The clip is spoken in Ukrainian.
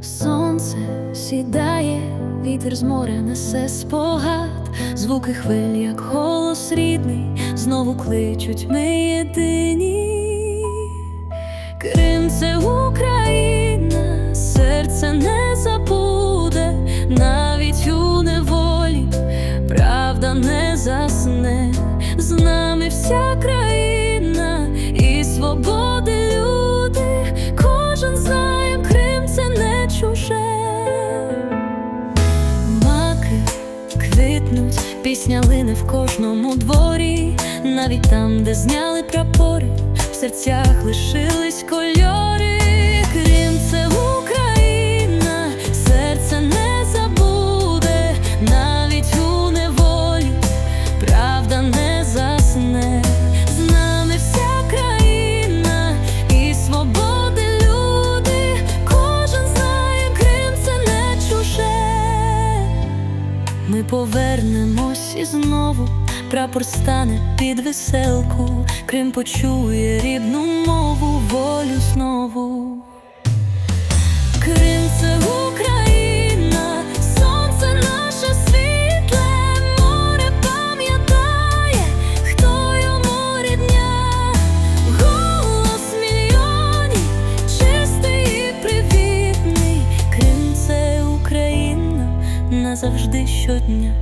Сонце сідає, вітер з моря несе спогад, звуки хвиль, як голос рідний, знову кличуть ми єдині. Крим це Україна, серце не забуде не засне, з нами вся країна і свободи люди, кожен знає, Крим це не чуже. Маки квітнуть, пісня лине в кожному дворі, навіть там, де зняли прапори, в серцях лишились кольори. Ми повернемось і знову. Прапор стане під веселку, Крим почує рідну мову, це щодня.